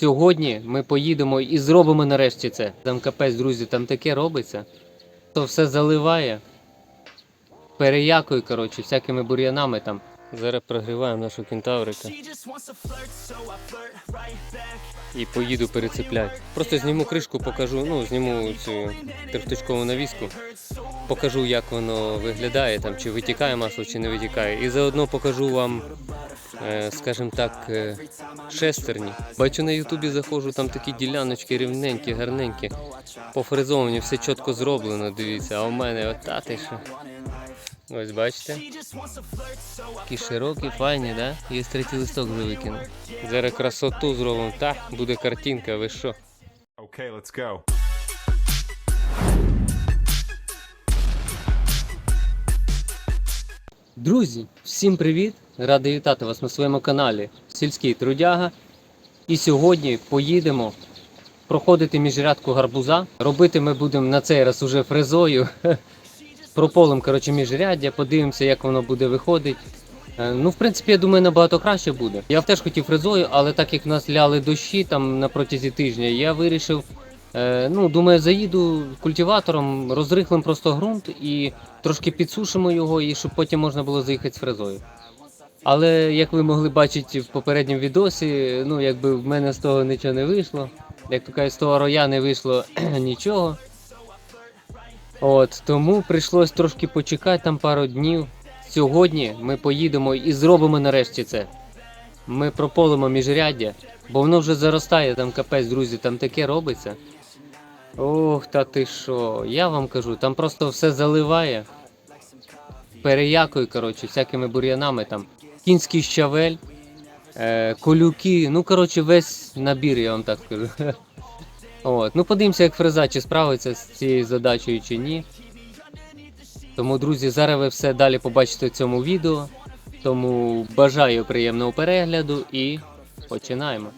Сьогодні ми поїдемо і зробимо нарешті це. Там капець, друзі, там таке робиться. То все заливає. Переякою, коротше, всякими бур'янами там. Зараз прогріваємо нашу кентаврика. І поїду перецепляти. Просто зніму кришку, покажу, ну, зніму цю трьохточкову навіску, покажу, як воно виглядає, там, чи витікає масло, чи не витікає. І заодно покажу вам, е, скажімо так, е, шестерні. Бачу на Ютубі заходжу, там такі діляночки рівненькі, гарненькі, пофрезовані, все чітко зроблено, дивіться, а у мене от та що. Ось бачите? Такі широкі, файні, да? Є третій листок вже викинув. Зараз красоту зробимо. Та, буде картинка, ви що? Okay, let's go. Друзі, всім привіт! Радий вітати вас на своєму каналі Сільський Трудяга. І сьогодні поїдемо проходити міжрядку гарбуза. Робити ми будемо на цей раз уже фрезою. Прополем, коротше, міжряддя, подивимося, як воно буде виходити. Е, Ну, в принципі, я думаю, набагато краще буде. Я теж хотів фрезою, але так як в нас ляли дощі там на протязі тижня, я вирішив, ну, думаю, заїду культиватором, розрихлим просто ґрунт і трошки підсушимо його, і щоб потім можна було заїхати з фрезою. Але як ви могли бачити в попередньому відосі, ну якби в мене з того нічого не вийшло. Як то кажуть, з того роя не вийшло нічого. От, тому прийшлось трошки почекати там пару днів. Сьогодні ми поїдемо і зробимо нарешті це. Ми прополимо міжряддя, бо воно вже заростає, там капець, друзі, там таке робиться. Ох, та ти що, я вам кажу, там просто все заливає. Переякою, коротше, всякими бур'янами там. Кінський щавель, е, колюки, ну коротше, весь набір, я вам так скажу. От. Ну подивимося, як фреза, чи справиться з цією задачею чи ні. Тому, друзі, зараз ви все далі побачите в цьому відео. Тому бажаю приємного перегляду і починаємо.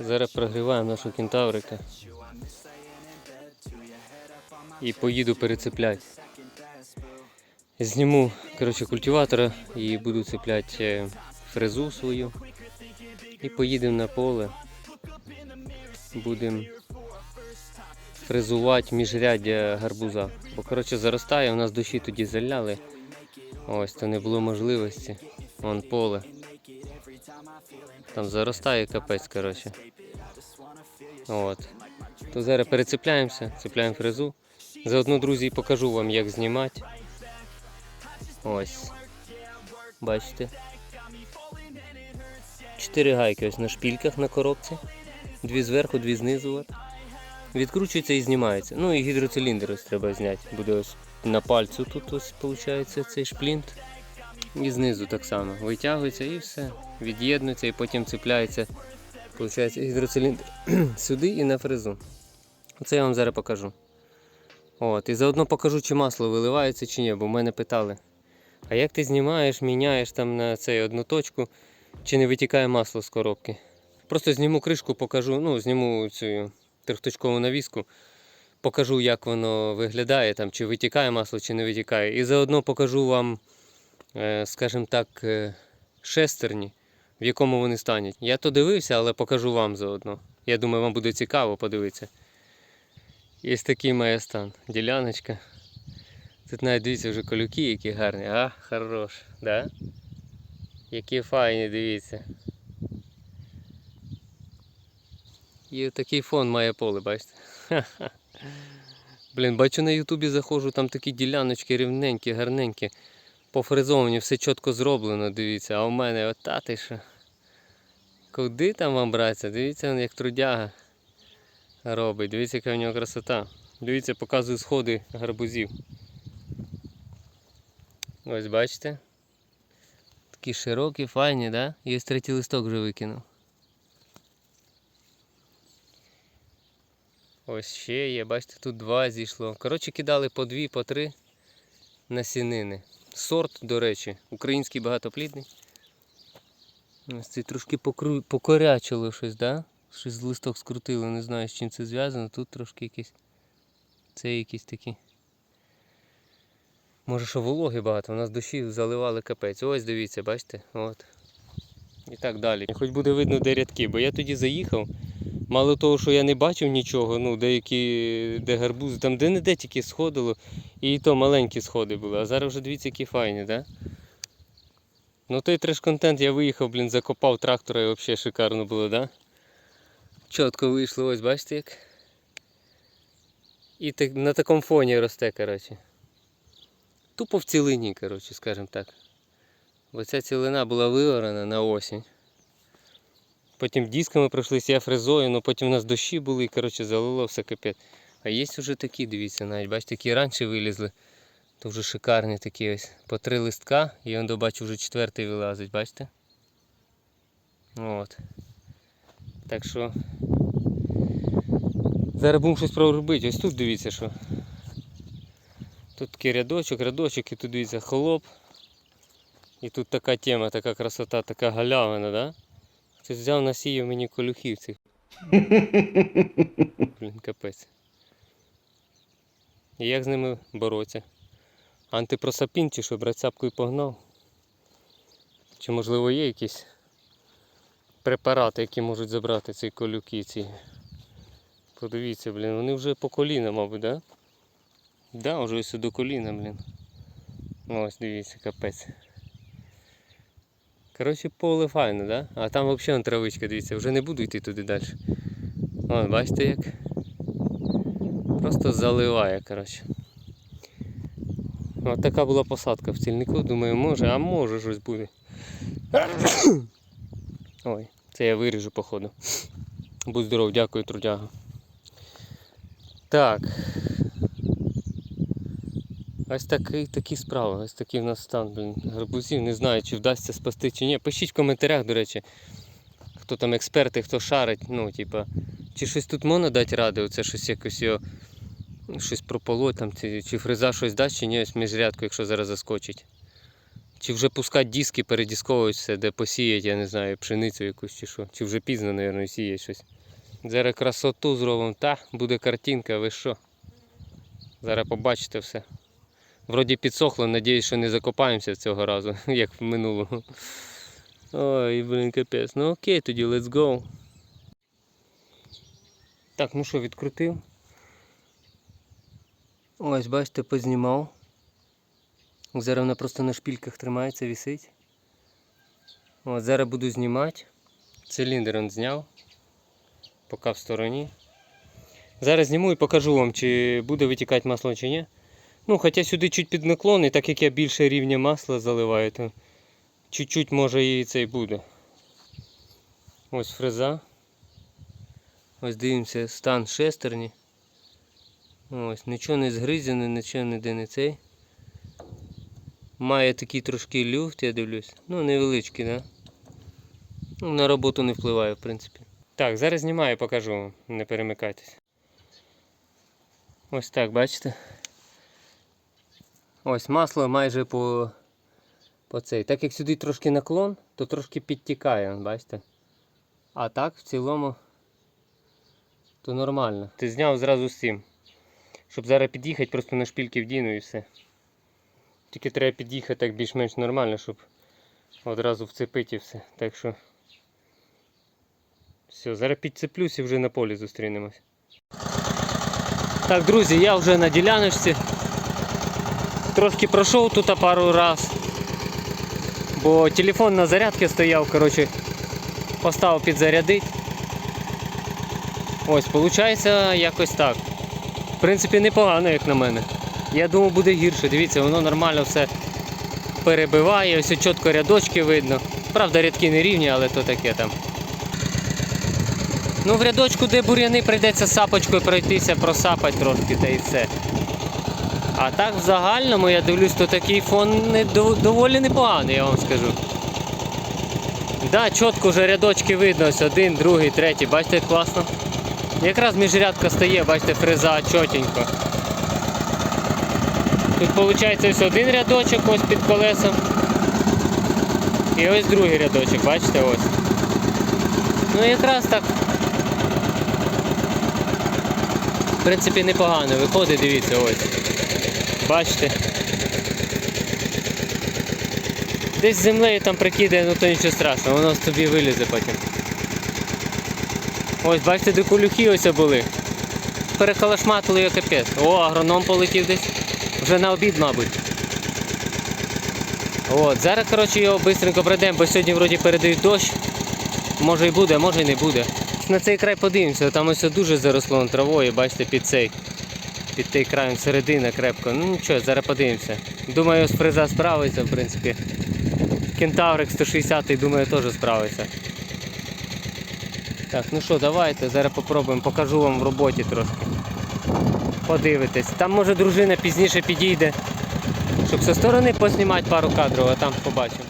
Зараз прогріваємо нашу кентаврика. І поїду перецепляти. Зніму коротше, культиватора і буду цепляти е, фрезу свою. І поїдемо на поле. Будемо фрезувати міжряддя гарбуза. Бо коротше заростає, у нас дощі тоді заляли. Ось, то не було можливості. Вон поле. Там заростає капець, коротше. От. То зараз перецепляємося, цепляємо фрезу. Заодно, друзі, покажу вам, як знімати. Ось. Бачите? Чотири гайки ось на шпільках на коробці. Дві зверху, дві знизу. Відкручується і знімається. Ну і гідроциліндр ось треба зняти. Буде ось на пальцю тут ось виходить цей шплінт. І знизу так само. Витягується і все. Від'єднується і потім цепляється. Получається гідроциліндр сюди і на фрезу. Оце я вам зараз покажу. От, і заодно покажу, чи масло виливається чи ні, бо мене питали. А як ти знімаєш, міняєш там на цей одну точку, чи не витікає масло з коробки? Просто зніму кришку, покажу, ну, зніму цю трьохточкову навіску, покажу, як воно виглядає, там, чи витікає масло, чи не витікає. І заодно покажу вам, скажімо так, е, шестерні, в якому вони стануть. Я то дивився, але покажу вам заодно. Я думаю, вам буде цікаво подивитися. Є такий має стан. Діляночка. Тут навіть дивіться вже колюки, які гарні. А, хорош, да? Які файні, дивіться. І такий фон має поле, бачите? Ха-ха. Блін, бачу на Ютубі заходжу, там такі діляночки рівненькі, гарненькі, пофрезовані, все чітко зроблено, дивіться, а у мене от та що. Куди там вам братися? Дивіться, як трудяга робить. Дивіться, яка в нього красота. Дивіться, показую сходи гарбузів. Ось бачите? Такі широкі, файні, да? І ось третій листок вже викинув. Ось ще є, бачите, тут два зійшло. Коротше, кидали по дві, по три насінини. Сорт, до речі, український багатоплідний. Ось це трошки покру... покорячило щось, да? Щось з листок скрутило, не знаю з чим це зв'язано. Тут трошки якісь. Це якісь такі. Може, що вологи багато, у нас душі заливали капець. Ось дивіться, бачите? От. І так далі. Хоч буде видно, де рядки, бо я тоді заїхав. Мало того, що я не бачив нічого, ну деякі, де гарбузи, там де не де тільки сходило, і то маленькі сходи були. А зараз вже дивіться, які файні, да? Ну той треш-контент я виїхав, блін, закопав трактора і взагалі шикарно було, да? Чітко вийшло, ось бачите як. І так, на такому фоні росте, коротше. Тупо в цілині, коротше, скажімо так. Бо ця цілина була виорана на осінь. Потім дисками пройшлися я фрезою, але потім у нас дощі були і коротше, залило все капець. А є вже такі, дивіться, навіть бачите, які раніше вилізли. То вже шикарні такі ось. По три листка, і он бачу вже четвертий вилазить, бачите? От. Так що. Зараз будемо щось проробити. Ось тут дивіться, що. Тут такий рядочок, рядочок, і тут дивіться холоп. І тут така тема, така красота, така галявина, да? Хтось взяв насіяв мені колюхів цих. Блін, капець. І як з ними боротися? Антипросапін чи що, брати цапку і погнав? Чи можливо є якісь препарати, які можуть забрати ці колюки ці? Подивіться, блін, вони вже по коліна, мабуть, да? Да, вже ось до коліна, блін. Ось дивіться, капець. Коротше, поле файне, да? А там взагалі травичка, дивіться, вже не буду йти туди далі. Вон, бачите як? Просто заливає, коротше. Ось така була посадка в цільнику, думаю, може, а може щось буде. Ой, це я виріжу, походу. Будь здоров, дякую, трудяга. Так. Ось такий, такі справи, ось такий в нас стан, блін, гарбузів. Не знаю, чи вдасться спасти чи ні. Пишіть в коментарях, до речі, хто там експерти, хто шарить, ну, типа, чи щось тут можна дати ради, оце щось якось його, ну, щось прополоть, там, чи, чи фреза щось дасть, чи ні, ось міжрядку, якщо зараз заскочить. Чи вже пускати диски, передісковують все, де посіять, я не знаю, пшеницю якусь чи що. Чи вже пізно, мабуть, сіять щось. Зараз красоту зробимо, та буде картинка, ви що? Зараз побачите все. Вроді підсохло, надіюсь, що не закопаємося цього разу, як в минулому. Ой, блін, капець. Ну окей, тоді let's go. Так, ну що, відкрутив. Ось, бачите, познімав. Зараз вона просто на шпільках тримається, висить. От, зараз буду знімати. Циліндр он зняв. Поки в стороні. Зараз зніму і покажу вам, чи буде витікати масло чи ні. Ну, хоча сюди чуть під наклон, і так як я більше рівня масла заливаю, то чуть-чуть може і це й буде. Ось фреза. Ось дивимося стан шестерні. Ось, нічого не згризене, нічого ніде не цей. Має такий трошки люфт, я дивлюсь. Ну, невеличкий, да? Ну, на роботу не впливає, в принципі. Так, зараз знімаю, покажу вам, не перемикайтесь. Ось так, бачите? Ось масло майже по, по цей. Так як сюди трошки наклон, то трошки підтікає, бачите? А так в цілому то нормально. Ти зняв зразу з цим. Щоб зараз під'їхати, просто на шпільки вдіну і все. Тільки треба під'їхати так більш-менш нормально, щоб одразу вцепити і все. Так що. Все, зараз підцеплюсь і вже на полі зустрінемось. Так, друзі, я вже на діляночці. Трошки пройшов тут пару раз. Бо телефон на зарядці стояв, коротше, поставив підзарядити. Ось, виходить якось так. В принципі, непогано, як на мене. Я думав, буде гірше. Дивіться, воно нормально все перебиває, ось чітко рядочки видно. Правда, рядки не рівні, але то таке там. Ну, в рядочку, де бур'яни, прийдеться сапочкою пройтися, просапати трошки та і все. А так в загальному я дивлюсь, то такий фон не, доволі непоганий, я вам скажу. Да, чітко вже рядочки видно, ось один, другий, третій, бачите, як класно. Якраз міжрядка стає, бачите, фреза чотенько. Тут виходить ось один рядочок ось під колесом. І ось другий рядочок, бачите, ось. Ну якраз так. В принципі, непогано виходить, дивіться, ось. Бачите? Десь землею там прикидає, ну то нічого страшного, воно з тобі вилізе потім. Ось, бачите, де колюхи ось були. Перекалашматили його капець. О, агроном полетів десь. Вже на обід, мабуть. От, зараз, коротше, його швидко пройдемо, бо сьогодні вроді передають дощ. Може і буде, може і не буде. На цей край подивимося, там ось дуже заросло травою, бачите, під цей. Під той краєм середина крепко. Ну нічого, зараз подивимося. Думаю, з фреза справиться, в принципі. Кентаврик 160 думаю, теж справиться. Так, ну що, давайте, зараз попробуємо, покажу вам в роботі трошки. Подивитесь. Там може дружина пізніше підійде, щоб зі сторони поснімати пару кадрів, а там побачимо.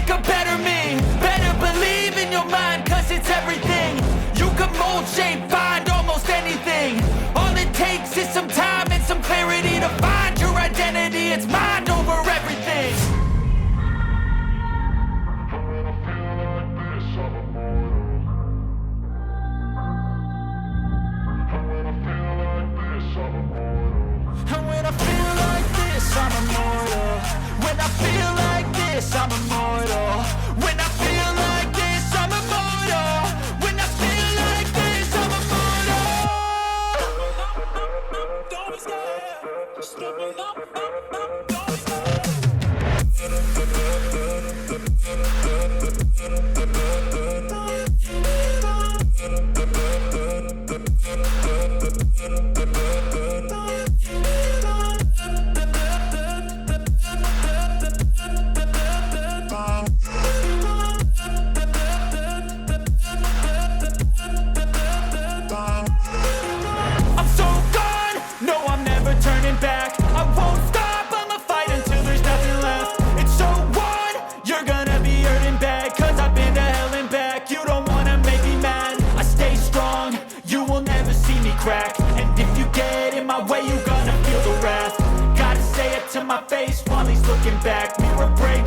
I'm a monster.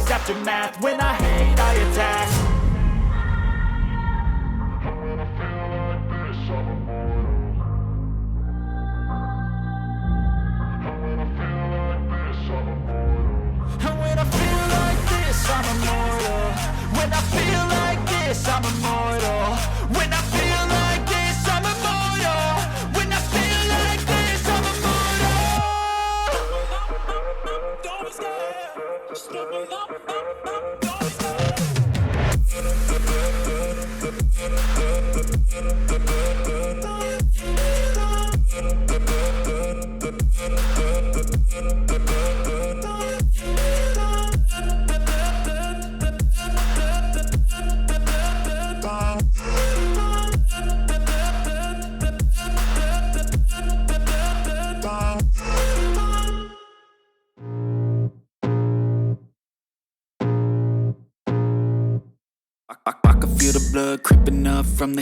Mirror breaks after math. When I hate, I attack. And when I feel like this, I'm immortal. When I feel like this, I'm immortal.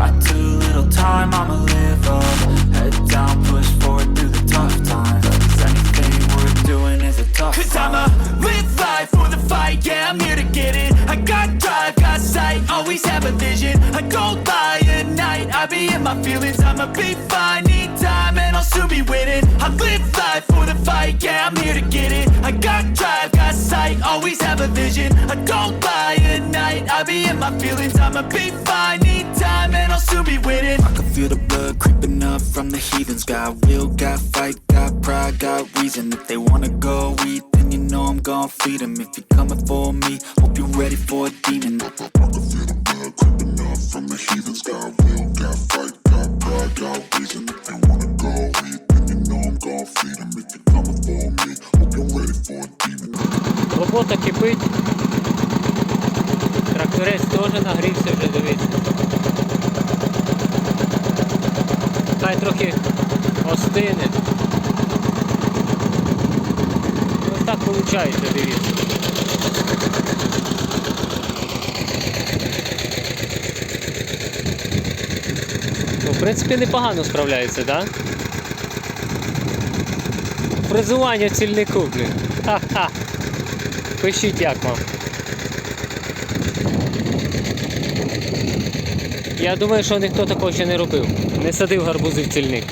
Got too little time, I'ma live up. Head down, push forward through the tough times. Cause anything worth doing is a tough Cause time. I'ma live life for the fight, yeah, I'm here to get it. I got drive, got sight, always have a vision. I don't lie at night, I be in my feelings. I'ma be fine, need time, and I'll soon be winning. I live life for the fight, yeah, I'm here to get it. I got drive, got sight, always have a vision. I don't lie at night, I be in my feelings. I'ma be fine, need time and I'll soon be winning. I can feel the blood creeping up from the heathens. Got will, got fight, got pride, got reason. If they wanna go eat, then you know I'm gon' feed them. If you're coming for me, hope you're ready for a demon. I can feel the blood creeping up from the heathens. Got will, got fight, got pride, got reason. If they wanna go eat, then you know I'm gon' feed 'em. If you're coming for me, hope you're ready for a demon. Робота кипить. Тракторець теж нагрівся вже, дивіться. Хай трохи остине. Ось так виходить, дивіться. Ну, в принципі, непогано справляється, так? Да? Фрезування в цільнику, блін. Ха-ха. Пишіть як вам. Я думаю, що ніхто такого ще не робив. Не садив гарбузи в цільник.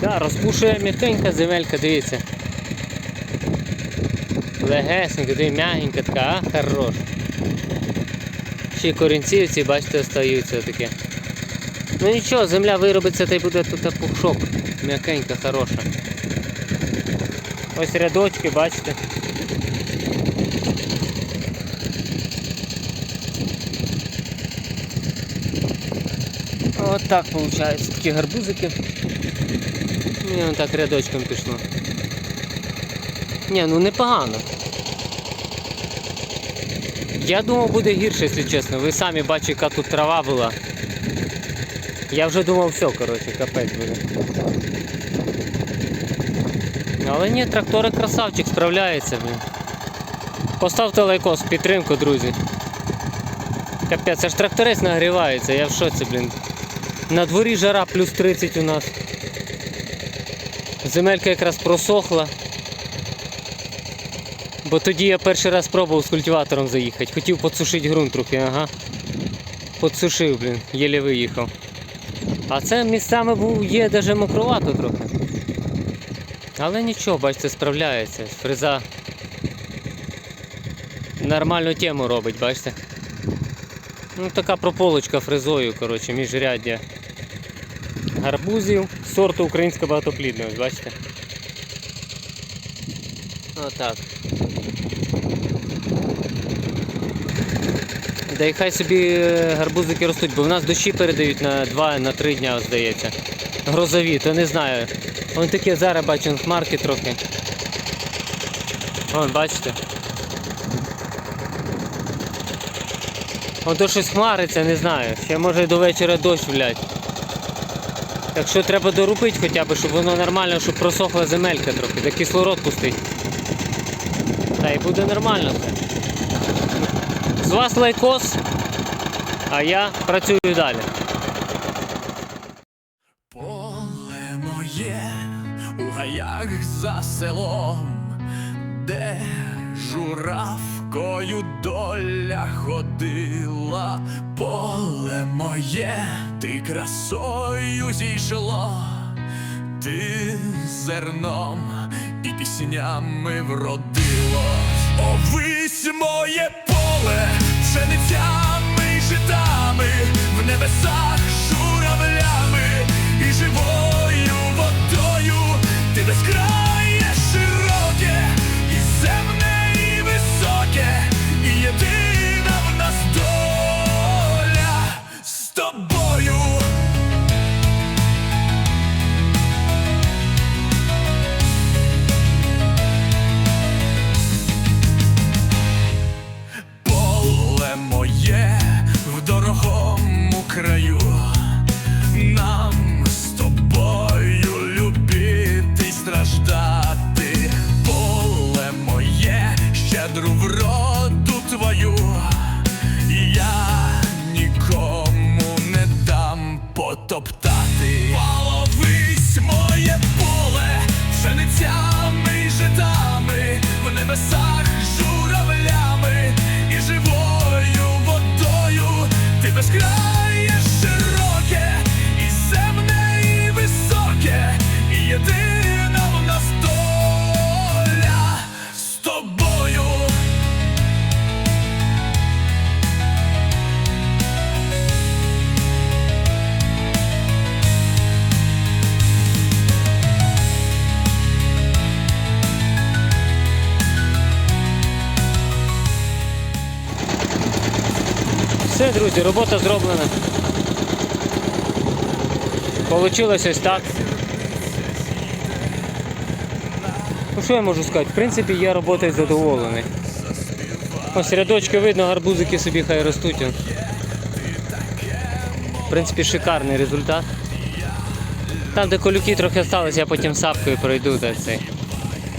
Да, розпушує м'якенька земелька, дивіться. Легесенька, диви, м'ягенька така, а, хорош. Ще й корінці ці, бачите, остаються таке. Ну нічого, земля виробиться та й буде тут пушок. М'якенька, хороша. Ось рядочки, бачите. От так виходить. Такі гарбузики. І воно так рядочком пішло. Ні, ну непогано. Я думав буде гірше, якщо чесно. Ви самі бачите, яка тут трава була. Я вже думав, все, коротше, капець буде. Але ні, трактори красавчик, справляється, блін. Поставте лайкос, підтримку, друзі. Капець, це ж тракторець нагрівається, я в шоці, блін. На дворі жара плюс 30 у нас. Земелька якраз просохла. Бо тоді я перший раз пробував з культиватором заїхати. Хотів подсушити ґрунт трохи, ага. Подсушив, блін, єлі виїхав. А це місцями був, є навіть мокровато трохи. Але нічого, бачите, справляється. Фреза нормальну тему робить, бачите? Ну така прополочка фрезою, коротше, міжряддя гарбузів сорту українська багатоплідна, ось бачите? Отак. Да і хай собі е, гарбузики ростуть, бо в нас дощі передають на 2-3 дня, здається. Грозові, то не знаю. Вон таке зараз бачу хмарки трохи. Вон, бачите? Вон то щось хмариться, не знаю. Ще може до вечора дощ влять. Так що треба доробити хоча б, щоб воно нормально, щоб просохла земелька трохи, де кислород пустить. Та й буде нормально все. З вас лайкос, а я працюю далі. Поле моє у гаях за селом, де журавкою доля ходила, поле моє, ти красою зійшло, ти зерном і піснями вродилось. Овись моє поле, пшеницями й житами, в небесах журавлями і живою водою, ти безкрає друзі, робота зроблена. Получилось ось так. Ну що я можу сказати? В принципі, я роботою задоволений. Ось рядочки видно, гарбузики собі хай ростуть. В принципі, шикарний результат. Там, де колюки трохи остались, я потім сапкою пройду де цей.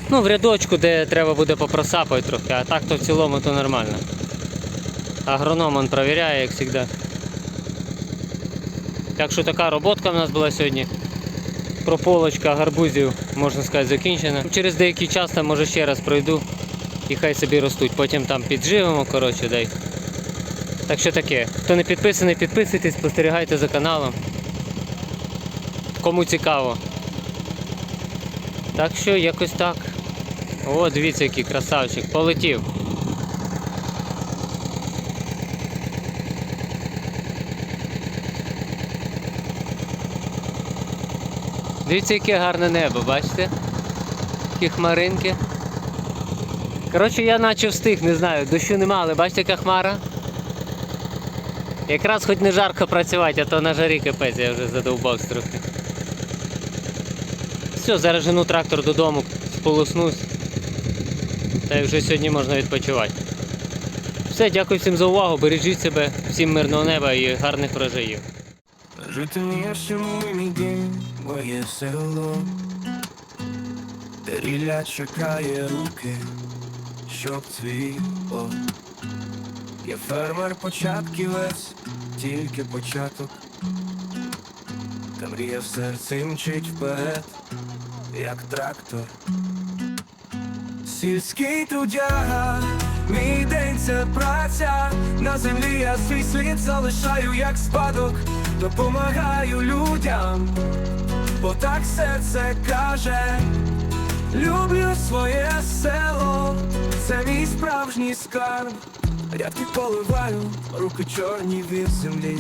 Ну, в рядочку, де треба буде попросапати трохи, а так то в цілому то нормально. Агроном он провіряє, як завжди. Так що така роботка в нас була сьогодні. Прополочка гарбузів, можна сказати, закінчена. Через деякий час там може ще раз пройду і хай собі ростуть. Потім там підживемо, коротше, дай. Так що таке. Хто не підписаний, підписуйтесь, спостерігайте за каналом. Кому цікаво. Так що якось так. О, дивіться, який красавчик. Полетів. Дивіться, яке гарне небо, бачите? Які хмаринки. Коротше, я наче встиг, не знаю, дощу нема, але бачите, яка хмара? Якраз хоч не жарко працювати, а то на жарі капець, я вже задовбався трохи. Все, зараз жену трактор додому, сполоснусь. Та й вже сьогодні можна відпочивати. Все, дякую всім за увагу, бережіть себе, всім мирного неба і гарних врожаїв. Жити не всьому мій дім, моє село, рілля чекає руки, щоб цвіло. Я фермер початківець, тільки початок. Та мрія в серці мчить вперед, як трактор. Сільський трудяга, мій день це праця. На землі я свій слід залишаю як спадок, допомагаю людям, бо так серце каже, люблю своє село, це мій справжній скарб. Рядки поливаю, руки чорні від землі,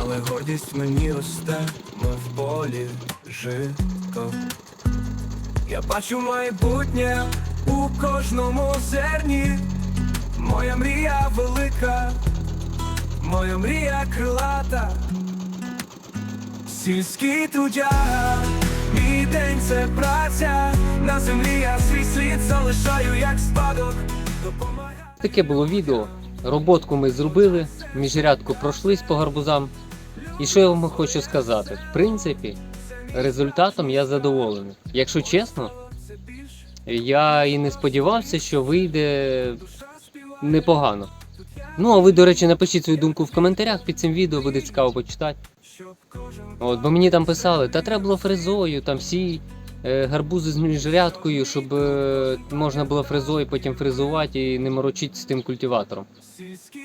але гордість мені росте, мов полі жито. Я бачу майбутнє у кожному зерні. Моя мрія велика, моя мрія крилата. Сільський трудяга, мій день це праця. На землі я свій слід залишаю як спадок. Допомагаю. Таке було відео. Роботку ми зробили, міжрядку пройшлись по гарбузам. І що я вам хочу сказати? В принципі, результатом я задоволений. Якщо чесно, я і не сподівався, що вийде непогано. Ну, а ви, до речі, напишіть свою думку в коментарях під цим відео, буде цікаво почитати. От, бо мені там писали, та треба було фрезою, там всі е, гарбузи з міжрядкою, щоб е, можна було фрезою потім фрезувати і не морочитися з тим культиватором.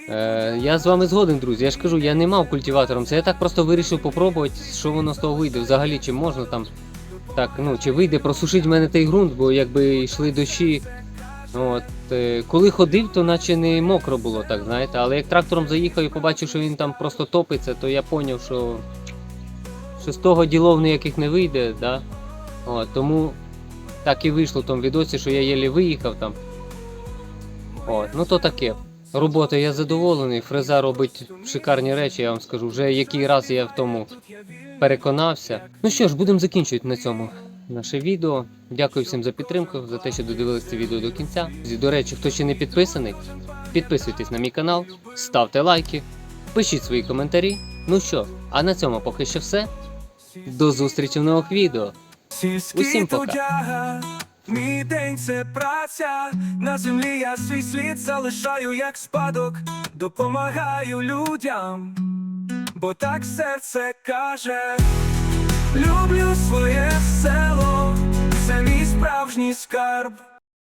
Е, я з вами згоден, друзі. Я ж кажу, я не мав культиватором. Це я так просто вирішив попробувати, що воно з того вийде. Взагалі, чи можна там так, ну чи вийде просушити в мене той ґрунт, бо якби йшли дощі. От, е, коли ходив, то наче не мокро було, так знаєте. Але як трактором заїхав і побачив, що він там просто топиться, то я зрозумів, що, що з того ділов ніяких не вийде. Да? От, тому так і вийшло в тому відосі, що я єлі виїхав там. От, ну то таке. Робота я задоволений, фреза робить шикарні речі, я вам скажу. Вже який раз я в тому переконався. Ну що ж, будемо закінчувати на цьому наше відео. Дякую всім за підтримку, за те, що додивилися це відео до кінця. До речі, хто ще не підписаний, підписуйтесь на мій канал, ставте лайки, пишіть свої коментарі. Ну що, а на цьому поки що все. До зустрічі в нових відео. Усім пока. мій день це праця. На землі я свій слід залишаю як спадок, допомагаю людям, бо так серце каже, люблю своє село, це мій справжній скарб.